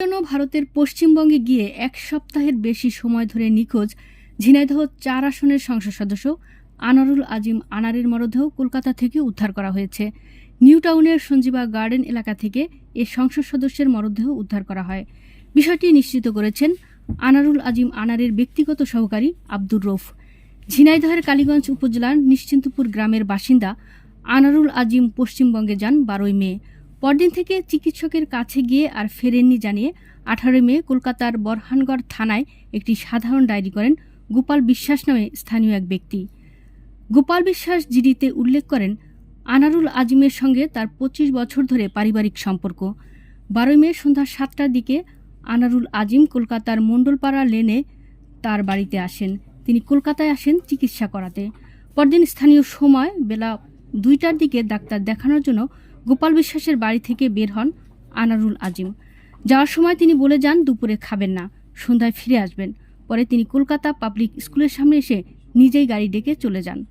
জন্য ভারতের পশ্চিমবঙ্গে গিয়ে এক সপ্তাহের বেশি সময় ধরে নিখোঁজ ঝিনাইদহ চার আসনের সংসদ সদস্য আনারুল আজিম আনারের মরদেহ কলকাতা থেকে উদ্ধার করা হয়েছে। নিউ টাউনের সঞ্জীবা গার্ডেন এলাকা থেকে এ সংসদ সদস্যের মরদেহ উদ্ধার করা হয়। বিষয়টি নিশ্চিত করেছেন আনারুল আজিম আনারের ব্যক্তিগত সহকারী আব্দুর রৌফ। ঝিনাইদহের কালীগঞ্জ উপজেলার নিশ্চিন্তপুর গ্রামের বাসিন্দা আনারুল আজিম পশ্চিমবঙ্গে যান বারোই মে। পরদিন থেকে চিকিৎসকের কাছে গিয়ে আর ফেরেননি জানিয়ে আঠারোই মে কলকাতার বরহানগড় থানায় একটি সাধারণ ডায়েরি করেন গোপাল বিশ্বাস নামে স্থানীয় এক ব্যক্তি। গোপাল বিশ্বাস জিডিতে উল্লেখ করেন, আনারুল আজিমের সঙ্গে তার পঁচিশ বছর ধরে পারিবারিক সম্পর্ক। বারোই মে সন্ধ্যা সাতটার দিকে আনারুল আজিম কলকাতার মণ্ডলপাড়া লেনে তার বাড়িতে আসেন। তিনি কলকাতায় আসেন চিকিৎসা করাতে। পরদিন স্থানীয় সময় বেলা দুইটার দিকে ডাক্তার দেখানোর জন্য গোপাল বিশ্বাসের বাড়ি থেকে বের হন আনারুল আজিম। যাওয়ার সময় তিনি বলে যান, দুপুরে খাবেন না। সন্ধ্যায় ফিরে আসবেন। পরে তিনি কলকাতা পাবলিক স্কুলের সামনে এসে নিজেই গাড়ি ডেকে চলে যান।